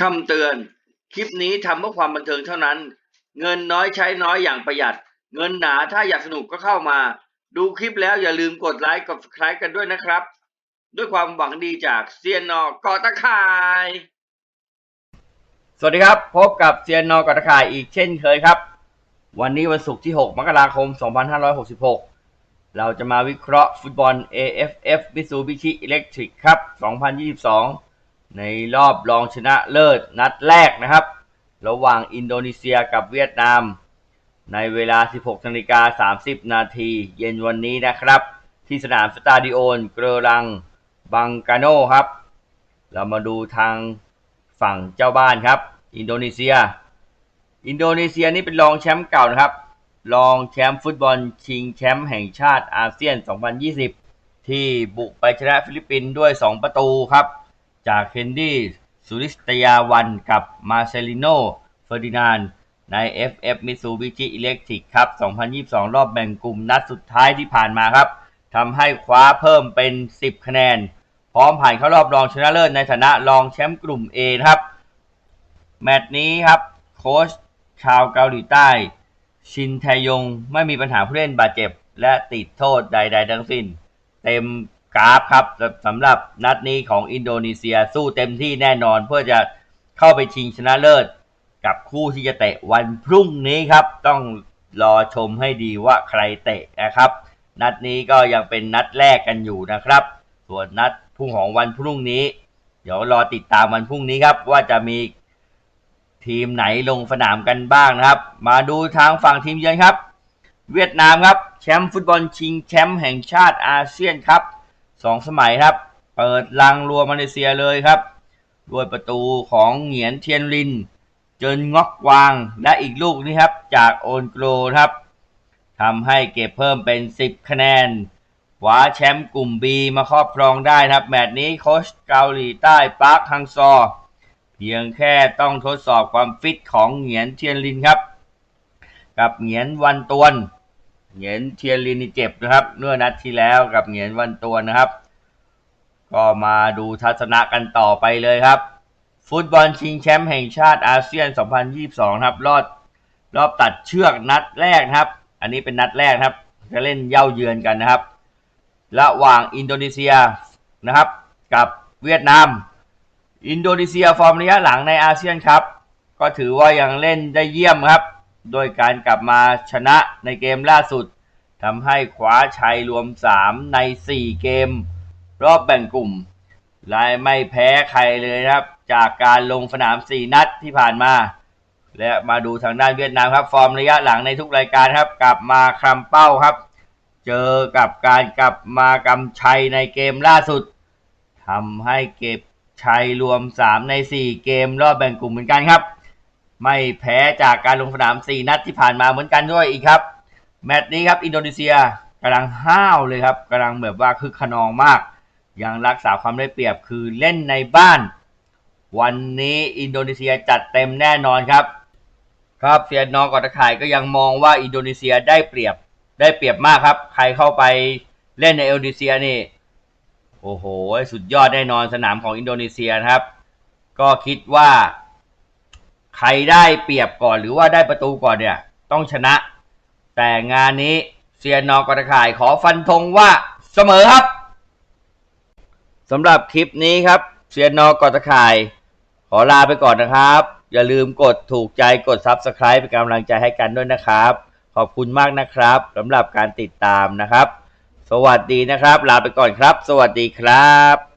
คำเตือน คลิปนี้ทำเพื่อความบันเทิงเท่านั้น เงินน้อยใช้น้อยอย่างประหยัด เงินหนาถ้าอยากสนุกก็เข้ามา ดูคลิปแล้วอย่าลืมกดไลค์กด subscribe กันด้วยนะครับ ด้วยความหวังดีจากเซียนนอกอตะคาย สวัสดีครับ พบกับเซียนนอกอตะคายอีกเช่นเคยครับ วันนี้วันศุกร์ที่ 6 มกราคม 2566เราจะมาวิเคราะห์ฟุตบอล AFF Mitsubishi Electric ครับ 2022 ในรอบรองชนะเลิศนัดแรกนะครับ ระหว่างอินโดนีเซียกับเวียดนาม ในเวลา 16นาฬิกา30 นาที เย็นวันนี้นะครับ ที่สนามสตาดิโอนเกรรังบังกาโนครับ เรามาดูทางฝั่งเจ้าบ้านครับ อินโดนีเซีย อินโดนีเซียนี่เป็นรองแชมป์เก่านะครับ รองแชมป์ฟุตบอลชิงแชมป์แห่งชาติอาเซียน 2020 ที่บุกไปชนะฟิลิปปินส์ด้วย 2 ประตูครับ จากเคนดี้สุริสตยาวันกับมาเซลิโนเฟอร์ดินานใน FF Mitsubishi Electric ครับ 2022 รอบแบ่งกลุ่มนัดสุดท้ายที่ผ่านมาครับทำให้คว้าเพิ่มเป็น 10 คะแนน พร้อมผ่านเข้ารอบรองชนะเลิศในฐานะรองแชมป์กลุ่ม A ครับ แมตช์นี้ครับ โค้ชชาวเกาหลีใต้ ชินแทยงไม่มีปัญหาผู้เล่นบาดเจ็บ และติดโทษใด ๆ ทั้งสิ้น เต็ม กราฟครับสำหรับนัดนี้ของอินโดนีเซียสู้เต็มที่แน่นอน เพื่อจะเข้าไปชิงชนะเลิศ กับคู่ที่จะเตะวันพรุ่งนี้ครับ ต้องรอชมให้ดีว่าใครเตะนะครับ นัดนี้ก็ยังเป็นนัดแรกกันอยู่นะครับ ส่วนนัดพรุ่งของวันพรุ่งนี้ เดี๋ยวรอติดตามวันพรุ่งนี้ครับว่าจะมีทีมไหนลงสนามกันบ้างนะครับ มาดูทางฝั่งทีมเยือนครับ เวียดนามครับแชมป์ฟุตบอลชิงแชมป์แห่งชาติอาเซียนครับ สองสมัยครับ เปิดลังรัวมาเลเซียเลยครับ ด้วยประตูของเหงียนเทียนลิน เจินงอกวางและอีกลูกนี้ครับ จากโอนโกรครับทำให้เก็บเพิ่มเป็น 10 คะแนนคว้าแชมป์กลุ่ม B มาครอบครองได้ครับ แมตช์นี้โค้ชเกาหลีใต้ปาร์คฮังซอ เพียงแค่ต้องทดสอบความฟิตของเหงียนเทียนลินครับ กับเหงียนวันตวน เหงียนเทียนลินนี่เจ็บนะครับเมื่อนัดที่แล้วกับเหงียนวันตัวนะครับ ก็มาดูทัศนะกันต่อไปเลยครับ ฟุตบอลชิงแชมป์แห่งชาติอาเซียน 2022 ครับ รอบรอบตัดเชือกนัดแรกครับ อันนี้เป็นนัดแรกครับ จะเล่นเย่าเยือนกันนะครับ ระหว่างอินโดนีเซียนะครับ กับเวียดนาม อินโดนีเซียฟอร์มระยะหลังในอาเซียนครับ ก็ถือว่ายังเล่นได้เยี่ยมครับ โดยการกลับมาชนะในเกมล่าสุดทำให้คว้าชัยรวม 3 ใน 4 เกม รอบแบ่งกลุ่มและไม่แพ้ใครเลยนะครับ จากการลงสนาม 4 นัดที่ผ่านมา และมาดูทางด้านเวียดนามครับ ฟอร์มระยะหลังในทุกรายการครับ กลับมาคลำเป้าครับ เจอกับการกลับมากำชัยในเกมล่าสุดทำให้เก็บชัยรวม 3 ใน 4 เกมรอบแบ่งกลุ่มเหมือนกันครับ ไม่แพ้จากการลงสนาม 4 นัดที่ผ่านมาเหมือนกันด้วยอีกครับ แมตช์นี้ครับอินโดนีเซียกำลังห้าวเลยครับกำลังแบบว่าคึกขนองมาก ยังรักษาความได้เปรียบคือเล่นในบ้าน วันนี้อินโดนีเซียจัดเต็มแน่นอนครับ ครับเซียนนองกอตะข่ายก็ยังมองว่าอินโดนีเซียได้เปรียบได้เปรียบมากครับ ใครเข้าไปเล่นในอินโดนีเซียนี่โอ้โห สุดยอดแน่นอนสนามของอินโดนีเซียนะครับ ก็คิดว่า ใครได้เปรียบก่อนหรือว่าได้ประตูก่อนเนี่ย ต้องชนะ แต่งานนี้เซียนนอกระข่ายขอฟันธงว่าเสมอครับสำหรับคลิปนี้ครับเซียนนอกระข่าย ขอลาไปก่อนนะครับ อย่าลืมกดถูกใจกด Subscribe เป็นกำลังใจให้กันด้วยนะครับ ขอบคุณมากนะครับสำหรับการติดตามนะครับ สวัสดีนะครับ ลาไปก่อนครับ สวัสดีครับ